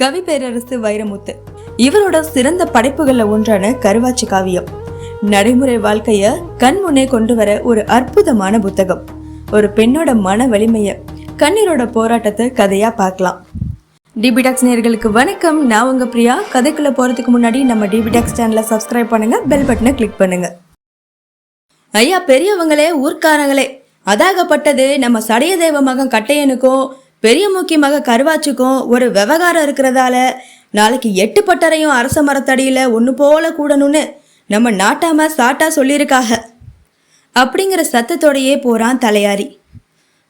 கவி பேரரசு வைரமுத்து. இவரோட சிறந்த படைப்புகள்ல ஒன்றான கருவாச்சி காவியம். நடைமுறை வாழ்க்கைய கண் முன்னே கொண்டு வர ஒரு அற்புதமான புத்தகம். ஒரு பெண்ணோட மன வலிமைய கண்ணீரோட போராட்டத்தை கதையா பார்க்கலாம். டிபிடாக்ஸ் நேர்களுக்கு வணக்கம். நான் உங்க பிரியா. கதைக்குள்ள போறதுக்கு முன்னாடி நம்ம டிபிடாக்ஸ் சேனலை சப்ஸ்கிரைப் பண்ணுங்க பெல் பட்டனை கிளிக் பண்ணுங்க. ஐயா பெரியவங்களே ஊர்க்காரங்களே. அதாகப்பட்டது நம்ம சடையதேவ மகன் கட்டையனுக்கும் பெரிய மூக்கி மக கருவாச்சுக்கும் ஒரு விவகாரம் இருக்கிறதால நாளைக்கு எட்டு பட்டறையும் அரச மரத்தடியில் ஒன்று போல கூடணும்னு நம்ம நாட்டாம சாட்டா சொல்லியிருக்காக. அப்படிங்கிற சத்தத்தோடையே போகிறான் தலையாரி.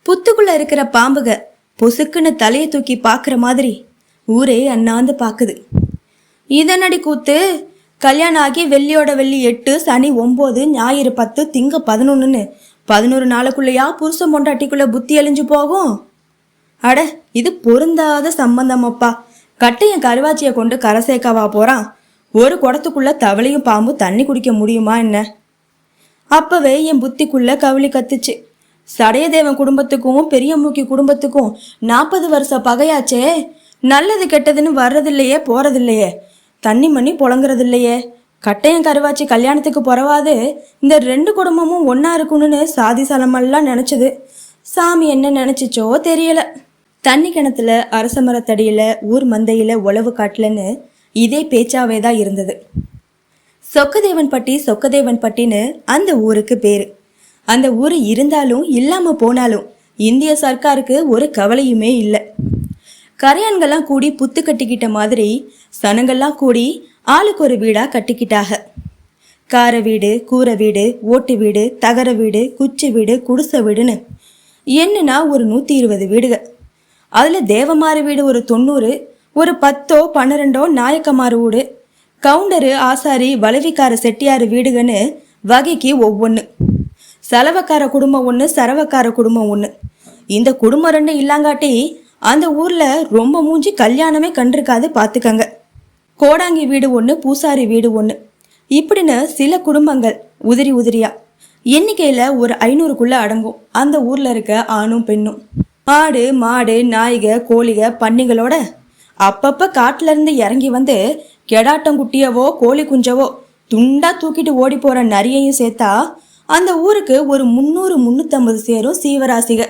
புத்துக்குள்ளே இருக்கிற பாம்புக பொசுக்குன்னு தலையை தூக்கி பார்க்குற மாதிரி ஊரே அண்ணாந்து பார்க்குது இதனடி கூத்து கல்யாணம் ஆகி வெள்ளியோட வெள்ளி எட்டு சனி ஒம்பது ஞாயிறு பத்து திங்க பதினொன்றுன்னு பதினோரு நாளுக்குள்ளேயா புருஷன் பொண்டாட்டிக்குள்ளே புத்தி அழிஞ்சு போகும்? அட இது பொருந்தாத சம்பந்தமப்பா. கட்டையன் கருவாச்சியை கொண்டு கரை சேர்க்கவா போறான்? ஒரு குடத்துக்குள்ள தவளையும் பாம்பு தண்ணி குடிக்க முடியுமா என்ன? அப்பவே என் புத்திக்குள்ள கவுளி கத்துச்சு. சடையதேவன் குடும்பத்துக்கும் பெரிய மூக்கி குடும்பத்துக்கும் நாற்பது வருஷ பகையாச்சே. நல்லது கெட்டதுன்னு வர்றதில்லையே போறதில்லையே. தண்ணி மண்ணி புழங்குறதில்லையே. கட்டையன் கருவாச்சி கல்யாணத்துக்கு பிறவாது. இந்த ரெண்டு குடும்பமும் ஒன்றா இருக்கணும்னு சாதி சலமெல்லாம் நினச்சது. சாமி என்ன நினச்சிச்சோ தெரியல. தண்ணி கிணத்துல அரச மரத்தடியில் ஊர் மந்தையில் உழவு காட்டலன்னு இதே பேச்சாவே தான் இருந்தது. சொக்கதேவன்பட்டி சொக்கதேவன்பட்டின்னு அந்த ஊருக்கு பேர். அந்த ஊர் இருந்தாலும் இல்லாமல் போனாலும் இந்திய சர்க்காருக்கு ஒரு கவலையுமே இல்லை. கரையான்கள்லாம் கூடி புத்து கட்டிக்கிட்ட மாதிரி சனங்கள்லாம் கூடி ஆளுக்கு ஒரு வீடாக கட்டிக்கிட்டாக. கார வீடு கூரை வீடு ஓட்டு வீடு தகர வீடு குச்சி வீடு குடிசை வீடுன்னு என்னன்னா ஒரு நூற்றி இருபது வீடுகள். அதில் தேவமாறு வீடு ஒரு தொண்ணூறு ஒரு பத்தோ பன்னிரெண்டோ நாயக்கமாறு வீடு கவுண்டரு ஆசாரி வளவிக்கார செட்டியார் வீடுகன்னு வகைக்கு ஒவ்வொன்று செலவக்கார குடும்பம் ஒன்று சரவக்கார குடும்பம் ஒன்று இந்த குடும்பம் ரெண்டு இல்லாங்காட்டி அந்த ஊரில் ரொம்ப மூஞ்சி கல்யாணமே கண்டிருக்காது பார்த்துக்கங்க கோடாங்கி வீடு ஒன்று பூசாரி வீடு ஒன்று இப்படின்னு சில குடும்பங்கள் உதிரி உதிரியாக எண்ணிக்கையில் ஒரு ஐநூறுக்குள்ள அடங்கும். அந்த ஊரில் இருக்க ஆணும் பெண்ணும். ஆடு மாடு நாய்க கோழிக பன்னிகளோட அப்பப்போ காட்டிலருந்து இறங்கி வந்து கெடாட்டங்குட்டியவோ கோழி குஞ்சவோ துண்டா தூக்கிட்டு ஓடி போற நரியையும் சேர்த்தா அந்த ஊருக்கு ஒரு முந்நூறு முந்நூற்றம்பது சேரும் சீவராசிக.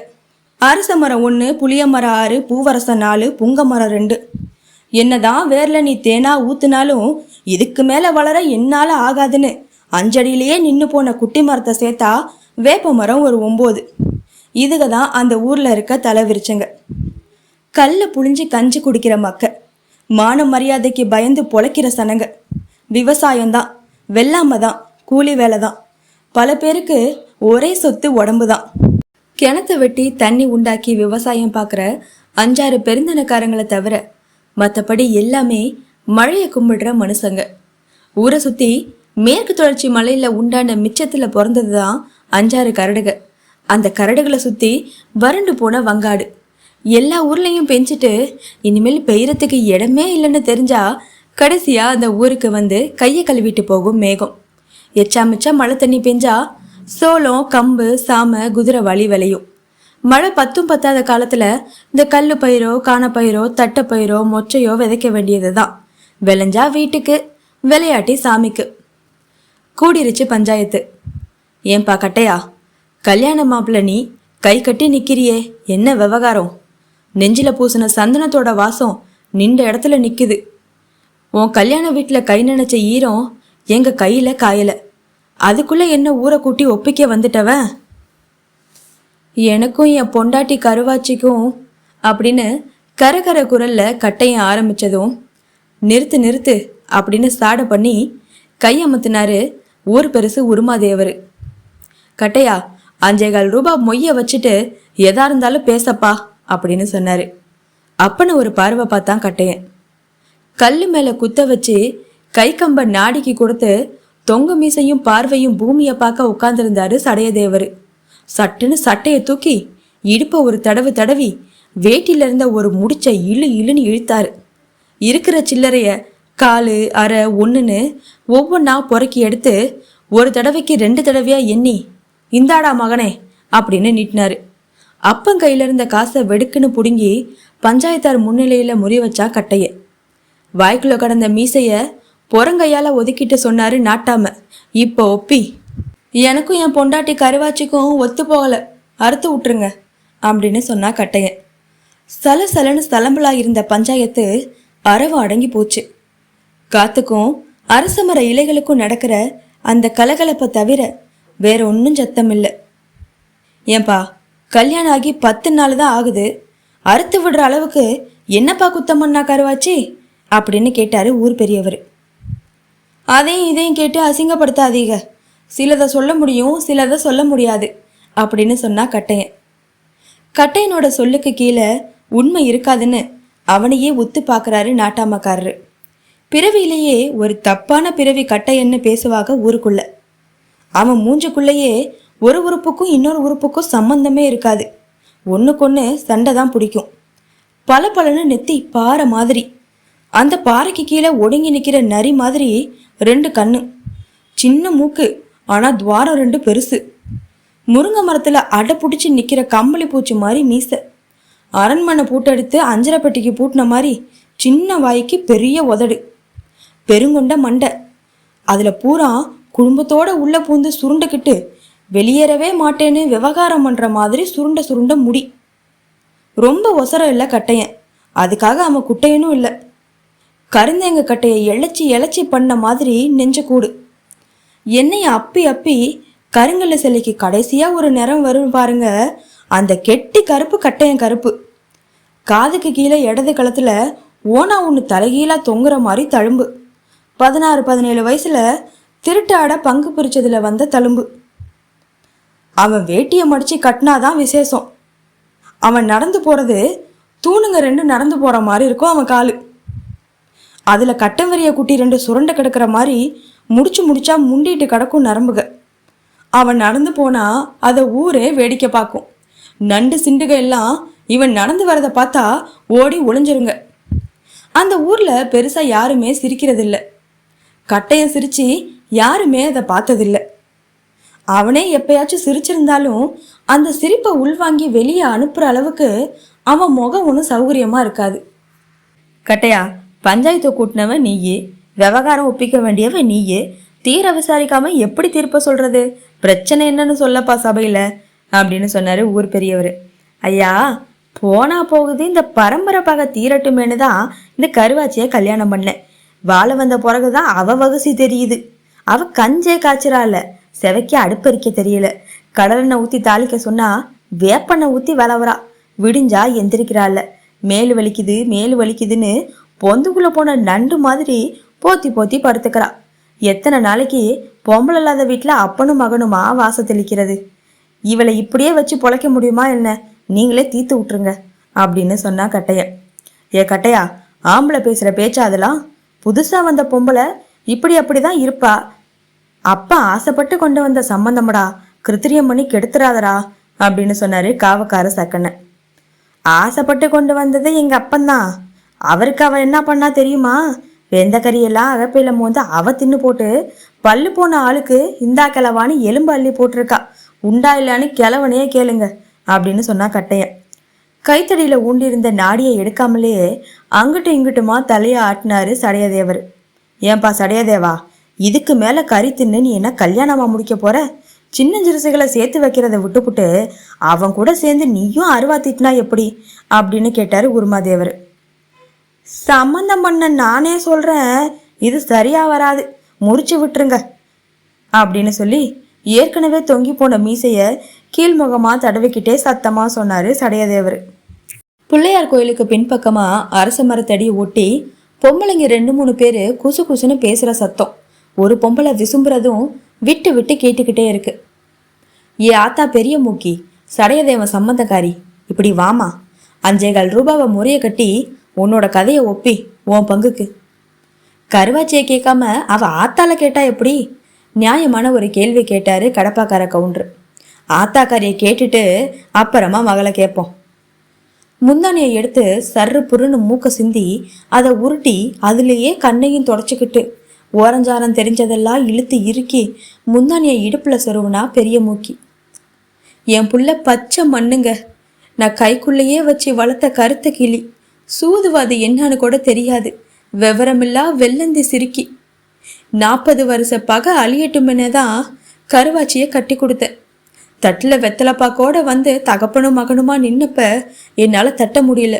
அரச மரம் ஒன்று புளிய மரம் ஆறு பூவரச நாலு புங்க மரம் ரெண்டு. என்னதான் வேர்ல நீ தேனா ஊத்துனாலும் இதுக்கு மேல வளர என்னால ஆகாதுன்னு அஞ்சடியிலேயே நின்று போன குட்டி மரத்தை சேர்த்தா வேப்ப மரம் ஒரு ஒம்பது. இதுக தான் அந்த ஊரில் இருக்க தலை விரிச்சங்க. கல்லை புழிஞ்சு கஞ்சி குடிக்கிற மக்க. மான மரியாதைக்கு பயந்து பொழைக்கிற சனங்க. விவசாயம்தான் வெள்ளாமை தான் கூலி வேலை தான். பல பேருக்கு ஒரே சொத்து உடம்பு தான். கிணத்தை வெட்டி தண்ணி உண்டாக்கி விவசாயம் பார்க்குற அஞ்சாறு பெருந்தனக்காரங்களை தவிர மற்றபடி எல்லாமே மழையை கும்பிடுற மனுஷங்க. ஊரை சுற்றி மேற்கு தொடர்ச்சி மலையில் உண்டான மிச்சத்தில் பிறந்தது தான் அஞ்சாறு கரடுக அந்த கரடுகளை சுற்றி வறண்டு போன வங்காடு. எல்லா ஊர்லேயும் பெஞ்சிட்டு இனிமேல் பெய்யறதுக்கு இடமே இல்லைன்னு தெரிஞ்சா கடைசியா அந்த ஊருக்கு வந்து கையை கழுவிட்டு போகும் மேகம். எச்சா மிச்சா மழை தண்ணி பெஞ்சா சோளம் கம்பு சாம குதிரை வழி விளையும். மழை பத்தும் பத்தாத காலத்துல இந்த கல்லு பயிரோ காணப்பயிரோ தட்டப்பயிரோ மொச்சையோ விதைக்க வேண்டியது தான் விளைஞ்சா வீட்டுக்கு விளையாட்டி சாமிக்கு. கூடிருச்சு பஞ்சாயத்து. ஏன்பா கட்டையா? கல்யாண மாப்பிள்ள நீ கை கட்டி நிக்கிறியே என்ன விவகாரம்? நெஞ்சில பூசின சந்தனத்தோட வாசம் நின்ற இடத்துல நிக்குது. உன் கல்யாண வீட்டில் கை நினைச்ச ஈரம் எங்க கையில காயல. அதுக்குள்ள என்ன ஊரை கூட்டி ஒப்பிக்க வந்துட்டவன் எனக்கும் என் பொண்டாட்டி கருவாச்சிக்கும் அப்படின்னு கரகர குரல்ல கட்டையை ஆரம்பிச்சதும் நிறுத்து நிறுத்து அப்படின்னு சாட பண்ணி கையமத்தினாரு ஊர் பெருசு உருமாதேவர் கட்டையா அஞ்சேகால் ரூபாய் மொய்ய வச்சுட்டு எதா இருந்தாலும் பேசப்பா அப்படின்னு சொன்னார். அப்பனு ஒரு பார்வை பார்த்தான் கட்டையன். கல் மேலே குத்த வச்சு கை கம்ப நாடிக்கு கொடுத்து தொங்கு மீசையும் பார்வையும் பூமியை பார்க்க உட்கார்ந்துருந்தாரு சடையதேவர் சட்டுன்னு சட்டையை தூக்கி இடுப்பை ஒரு தடவு தடவி வேட்டில இருந்த ஒரு முடிச்ச இழு இழுன்னு இழுத்தாரு. இருக்கிற சில்லறைய காலு அரை ஒன்றுன்னு ஒவ்வொன்றா பொறுக்கி எடுத்து ஒரு தடவைக்கு ரெண்டு தடவையா எண்ணி இந்தாடா மகனே அப்படின்னு நீட்டினாரு. அப்பன் கையில இருந்த காசை வெடுக்குன்னு புடுங்கி பஞ்சாயத்தார் முன்னிலையில முறி வச்சா கட்டைய. வாய்க்குள்ள கடந்த மீசைய புறங்கையால ஒதுக்கிட்டு சொன்னாரு நாட்டாம. இப்போ ஒப்பி. எனக்கும் என் பொண்டாட்டி கருவாச்சிக்கும் ஒத்து போகல. அறுத்து விட்டுருங்க அப்படின்னு சொன்னா கட்டையன் சலசலன்னு சலம்பலா இருந்த பஞ்சாயத்து அரவு அடங்கி போச்சு. காத்துக்கும் அரசமர இலைகளுக்கும் நடக்கிற அந்த கலகலப்பை தவிர வேற ஒன்றும் சத்தம் இல்லை. ஏன்பா கல்யாணம் ஆகி பத்து நாள் தான் ஆகுது. அறுத்து விடுற அளவுக்கு என்னப்பா குத்தம் பண்ணா கருவாச்சி? அப்படின்னு கேட்டாரு ஊர் பெரியவர். அதையும் இதையும் கேட்டு அசிங்கப்படுத்தாதீங்க சிலதை சொல்ல முடியும் சிலதை சொல்ல முடியாது அப்படின்னு சொன்னா கட்டையன். கட்டையனோட சொல்லுக்கு கீழே உண்மை இருக்காதுன்னு அவனையே ஒத்து பார்க்குறாரு நாட்டாமக்காரரு. பிறவியிலேயே ஒரு தப்பான பிறவி கட்டையன்னு பேசுவாங்க ஊருக்குள்ள. அவன் மூஞ்சுக்குள்ளேயே ஒரு உறுப்புக்கும் இன்னொரு உறுப்புக்கும் சம்பந்தமே இருக்காது. ஒன்றுக்கொன்று சண்டை தான் பிடிக்கும். பல பலன்னு நெத்தி பாறை மாதிரி. அந்த பாறைக்கு கீழே ஒடுங்கி நிற்கிற நரி மாதிரி ரெண்டு கண்ணு. சின்ன மூக்கு ஆனால் துவாரம் ரெண்டு பெருசு. முருங்கை மரத்தில் அடை பிடிச்சி நிற்கிற கம்பளி பூச்சி மாதிரி மீசை. அரண்மனை பூட்டெடுத்து அஞ்சரைப்பட்டிக்கு பூட்டின மாதிரி சின்ன வாய்க்கு பெரிய உதடு. பெருங்கொண்ட மண்டை. அதில் பூரா குடும்பத்தோட உள்ளே பூந்து சுருண்டுக்கிட்டு வெளியேறவே மாட்டேன்னு விவகாரம் பண்ணுற மாதிரி சுருண்ட சுருண்ட முடி. ரொம்ப ஒசரம் இல்லை கட்டையன். அதுக்காக அவன் குட்டையனும் இல்லை. கருந்தேங்க கட்டையை இழைச்சி இழைச்சி பண்ண மாதிரி நெஞ்ச கூடு. என்னைய அப்பி அப்பி கருங்கல்ல சிலைக்கு கடைசியாக ஒரு நிறம் வரும் பாருங்க அந்த கெட்டி கருப்பு கட்டையன் கருப்பு. காதுக்கு கீழே இடது களத்தில் ஓனா ஒன்று தலைகீழாக தொங்குற மாதிரி தழும்பு. பதினாறு பதினேழு வயசில் திருட்டாட பங்கு பிரித்ததில் வந்த தழும்பு. அவன் வேட்டியை மடித்து கட்டினாதான் விசேஷம். அவன் நடந்து போகிறது தூணுங்க ரெண்டு நடந்து போகிற மாதிரி இருக்கும் அவன் காலு. கட்டம் வரிய குட்டி ரெண்டு சுரண்டை கிடக்கிற மாதிரி முடிச்சு முடிச்சா முண்டிட்டு கிடக்கும் நரம்புக. அவன் நடந்து போனா அதை ஊரே வேடிக்கை பார்க்கும் நண்டு சிண்டுக எல்லாம் இவன் நடந்து வரதை பார்த்தா ஓடி ஒளிஞ்சிருங்க. அந்த ஊர்ல பெருசா யாருமே சிரிக்கிறதில்ல. கட்டையன் சிரிச்சு யாருமே அதை பார்த்ததில்ல. அவனே எப்பயாச்சும் சிரிச்சிருந்தாலும் அந்த சிரிப்பை உள்வாங்கி வெளியே அனுப்புற அளவுக்கு அவன் முகம் ஒன்றும் சௌகரியமா இருக்காது. கட்டையா பஞ்சாயத்து கூட்டினவன் நீயே விவகாரம் ஒப்பிக்க வேண்டியவன் நீயே தீர விசாரிக்காம எப்படி தீர்ப்ப சொல்றது? பிரச்சனை என்னன்னு சொல்லப்பா சபையில அப்படின்னு சொன்னாரு ஊர் பெரியவர். ஐயா போனா போகுது இந்த பரம்பரை பகை தீரட்டுமேனு தான் இந்த கருவாச்சியை கல்யாணம் பண்ணேன். வாழ வந்த பிறகுதான் அவ வகுசி தெரியுது. அவ கஞ்சே காய்ச்சறால செவைக்கு அடுப்பறிக்க தெரியல. கடலெண்ணெய் ஊத்தி தாளிக்க சொன்னா வேப்பெண்ணெய் ஊத்தி வளவரா விடிஞ்சா எந்திரிக்கிறாள் மேலு வலிக்குது மேலு வலிக்குதுன்னு பொந்துக்குள்ள போன நண்டு மாதிரி போத்தி போத்தி படுத்துக்கிறா. எத்தனை நாளைக்கு பொம்பளை இல்லாத வீட்டில் அப்பனும் மகனுமா வாச தெளிக்கிறது? இவளை இப்படியே வச்சு பொழைக்க முடியுமா என்ன? நீங்களே தீத்து விட்டுருங்க அப்படின்னு சொன்னா கட்டைய. ஏ கட்டையா ஆம்பளை பேசுகிற பேச்சா அதெல்லாம்? புதுசாக வந்த பொம்பளை இப்படி அப்படி தான் இருப்பா. அப்பா ஆசைப்பட்டு கொண்டு வந்த சம்பந்தமடா கிருத்திரியம் பண்ணி கெடுத்துறாதடா அப்படின்னு சொன்னாரு காவக்கார சக்கனை ஆசைப்பட்டு கொண்டு வந்தது எங்க அப்பந்தான் அவருக்கு அவ என்ன பண்ணா தெரியுமா? வெந்த கறியெல்லாம் அகப்பையில மோந்து அவ தின்னு போட்டு பல்லு போன ஆளுக்கு இந்தா கிளவான்னு எலும்பு அள்ளி போட்டிருக்கா. உண்டா இல்லான்னு கிளவனையே கேளுங்க அப்படின்னு சொன்னா கட்டையன். கைத்தடியில ஊண்டியிருந்த நாடியை எடுக்காமலே அங்கிட்டு இங்கிட்டுமா தலையை ஆட்டினாரு சடையதேவர். ஏன்பா சடையதேவா இதுக்கு மேல கறி தின்னு நீ என்ன கல்யாணமா முடிக்க போற? சின்ன சேர்த்து வைக்கிறத விட்டுப்புட்டு அவன் கூட சேர்ந்து நீயும் அருவா திட்டினா எப்படி? அப்படின்னு கேட்டாரு உருமாதேவர். சம்மந்தம் பண்ண நானே சொல்றேன் இது சரியா வராது முறிச்சு விட்டுருங்க அப்படின்னு சொல்லி ஏற்கனவே தொங்கி போன மீசைய கீழ்முகமா தடவிக்கிட்டே சத்தமா சொன்னாரு சடையதேவர். பிள்ளையார் கோயிலுக்கு பின்பக்கமா அரச மரத்தடி ஒட்டி பொம்பளைங்க ரெண்டு மூணு பேர் குசு குசுன்னு பேசுகிற சத்தம். ஒரு பொம்பளை விசும்புறதும் விட்டு விட்டு கேட்டுக்கிட்டே இருக்கு. ஏ ஆத்தா பெரிய மூக்கி சடையதேவன் சம்மந்தக்காரி இப்படி வாமா. அஞ்சேகால் ரூபாவை முறைய கட்டி உன்னோட கதையை ஒப்பி உன் பங்குக்கு. கருவாச்சியை கேட்காம அவ ஆத்தால கேட்டா எப்படி? நியாயமான ஒரு கேள்வி கேட்டாரு கடப்பாக்கார கவுண்டர். ஆத்தாக்காரியை கேட்டுட்டு அப்புறமா மகளை கேட்போம். முந்தானியை எடுத்து சர்ரு புருன்னு மூக்க சிந்தி அதை உருட்டி அதுலேயே கண்ணையும் தொடச்சிக்கிட்டு ஓரஞ்சாரம் தெரிஞ்சதெல்லாம் இழுத்து இறுக்கி முந்தானியை இடுப்பில் சொருவுனா பெரிய மூக்கி. என் புள்ள பச்சை மண்ணுங்க. நான் கைக்குள்ளேயே வச்சு வளர்த்த கருத்த கிளி. சூதுவாது என்னன்னு கூட தெரியாது. விவரமில்லா வெள்ளந்தி சிரிக்கி நாற்பது வருஷ பகை அழியட்டுமெனே தான் கருவாச்சியை கட்டி கொடுத்தேன். தட்டில் வெத்தலைப்பாக்கோட வந்து தகப்பனும் மகனுமா நின்னப்ப என்னால் தட்ட முடியல.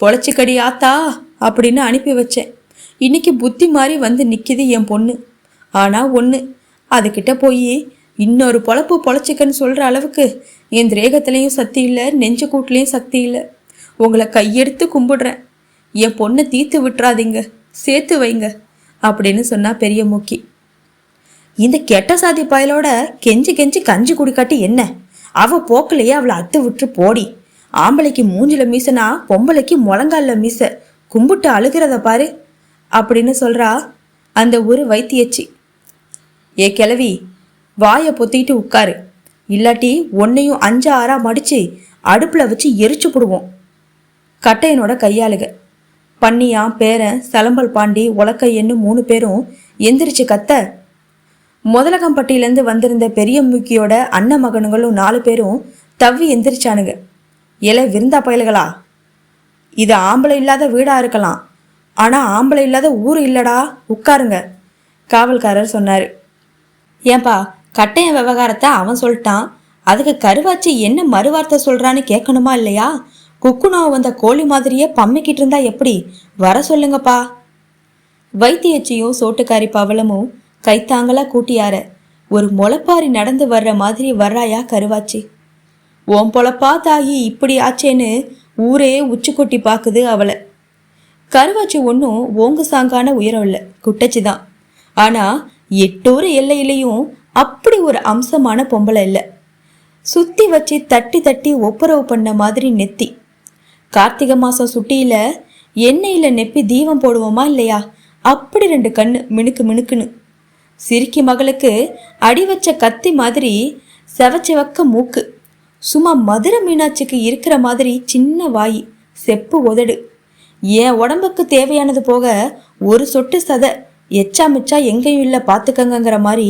பொழைச்சிக்கடி ஆத்தா அப்படின்னு அனுப்பி வச்சேன். இன்னைக்கு புத்தி மாதிரி வந்து நிற்கிது என் பொண்ணு. ஆனால் ஒன்று அதுக்கிட்ட போய் இன்னொரு பொழப்பு பொழைச்சிக்கன்னு சொல்கிற அளவுக்கு என் திரேகத்துலேயும் சக்தி இல்லை நெஞ்சு கூட்டுலேயும் சக்தி இல்லை. உங்களை கையெடுத்து கும்பிடுறேன். என் பொண்ணை தீர்த்து விட்டுறாதீங்க சேர்த்து வைங்க அப்படின்னு சொன்னா பெரிய மூக்கி. இந்த கெட்ட சாதி பயலோட கெஞ்சி கெஞ்சி கஞ்சி குடிக்காட்டி என்ன? அவ போக்கிலேயே அவளை அத்து விட்டு போடி. ஆம்பளைக்கு மூஞ்சில மீசனா பொம்பளைக்கு முழங்கால மீச. கும்பிட்டு அழுகிறத பாரு. அப்படின்னு சொல்றா அந்த ஒரு வைத்தியச்சி. ஏ கிழவி வாயை பொத்திட்டு உட்காரு. இல்லாட்டி ஒன்னையும் அஞ்சு ஆறா மடிச்சு அடுப்புல வச்சு எரிச்சு போடுவோம். கட்டையனோட கையாளுக. பன்னியா பேரன் சலம்பல் பாண்டி உலக்கையன்னு மூணு பேரும் எந்திரிச்சு கத்த. முதலகம்பட்டியிலேருந்து வந்திருந்த பெரிய முக்கியோட அண்ணன் மகனுங்களும் நாலு பேரும் தவ்வி எந்திரிச்சானுங்க. இலை விருந்தா பயல்களா? இது ஆம்பளை இல்லாத வீடா இருக்கலாம். ஆனால் ஆம்பளை இல்லாத ஊர் இல்லடா உட்காருங்க காவல்காரர் சொன்னார். ஏன்பா கட்டையன் விவகாரத்தை அவன் சொல்லிட்டான். அதுக்கு கருவாச்சி என்ன மறுவார்த்தை சொல்றான்னு கேட்கணுமா இல்லையா? குக்குனோ வந்த கோழி மாதிரியே பம்மிக்கிட்டு இருந்தா எப்படி? வர சொல்லுங்கப்பா. வைத்தியச்சியும் சோட்டுக்காரி பவளமும் கைத்தாங்களா கூட்டியார? ஒரு முளப்பாரி நடந்து வர்ற மாதிரி வர்றாயா கருவாச்சி? ஓம் பொழப்பா தாயி இப்படி ஆச்சேன்னு ஊரே உச்சி கொட்டி பார்க்குது அவளை. கருவாச்சி ஒன்றும் ஓங்கு சாங்கான உயரம் இல்லை குட்டச்சி தான். ஆனால் எட்டூர் எல்லையிலையும் அப்படி ஒரு அம்சமான பொம்பளை இல்லை. சுத்தி வச்சு தட்டி தட்டி ஒப்புரவு பண்ண மாதிரி நெத்தி. கார்த்திகை மாசம் சுட்டியில எண்ணெயில நெப்பி தீபம் போடுவோமா இல்லையா? அப்படி ரெண்டு கண்ணு மினுக்கு மினுக்குன்னு. சிரிக்கி மகளுக்கு அடி வச்ச கத்தி மாதிரி செவச்செவக்க மூக்கு. சும்மா மதுரை மீனாட்சிக்கு இருக்கிற மாதிரி சின்ன வாய் செப்பு உதடு. என் உடம்புக்கு தேவையானது போக ஒரு சொட்டு சதை எச்சா மிச்சா எங்கேயும் இல்லை பார்த்துக்கங்கிற மாதிரி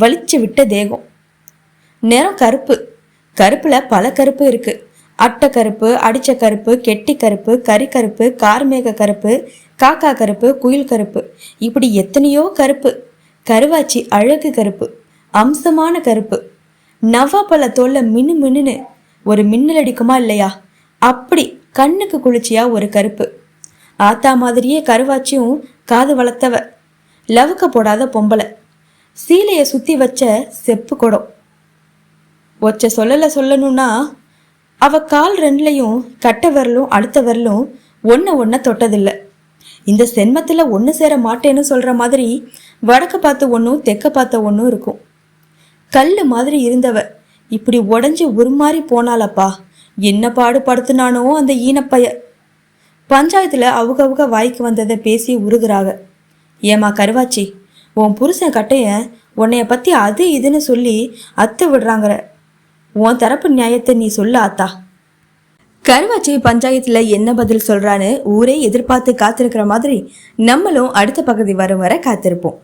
வலிச்சு விட்ட தேகம். நிறம் கருப்பு. கருப்பில் பல கருப்பு இருக்கு. அட்டை கருப்பு அடிச்ச கருப்பு கெட்டி கருப்பு கறி கருப்பு கார்மேக கருப்பு காக்கா கருப்பு குயில் கருப்பு. இப்படி எத்தனையோ கருப்பு. கருவாச்சி அழகு கருப்பு அம்சமான கருப்பு. நவாப்பழ தோல்ல மினு மினுன்னு ஒரு மின்னல் அடிக்குமா இல்லையா? அப்படி கண்ணுக்கு குளிர்ச்சியா ஒரு கருப்பு. ஆத்தா மாதிரியே கருவாச்சியும் காது வளர்த்தவ லவுக்க போடாத பொம்பளை. சீலையை சுத்தி வச்ச செப்பு குடம். ஒச்ச சொல்லல சொல்லணும்னா அவ கால் ரெண்டுலையும் கட்ட விரலும் அடுத்த விரலும் ஒன்ன ஒன்ன தொட்டதில்லை. இந்த சென்மத்தில் ஒன்று சேர மாட்டேன்னு சொல்கிற மாதிரி வடக்க பார்த்த ஒன்றும் தெக்க பார்த்த ஒன்றும் இருக்கும். கல் மாதிரி இருந்தவ இப்படி உடஞ்சி உருமாறி போனாலப்பா என்ன பாடுபடுத்துனானோ அந்த ஈனப்பைய. பஞ்சாயத்தில் அவுகவுக வாய்க்கு வந்ததை பேசி உருகுறாங்க ஏமா கருவாச்சி உன் புருஷன் கட்டைய உன்னைய பற்றி அது இதுன்னு சொல்லி அத்து விடுறாங்கிற. உன் தரப்பு நியாயத்தை நீ சொல்ல ஆத்தா. கருவாச்சி பஞ்சாயத்துல என்ன பதில் சொல்றான்னு ஊரே எதிர்பார்த்து காத்திருக்கிற மாதிரி நம்மளும் அடுத்த பகுதி வரும் வரை காத்திருப்போம்.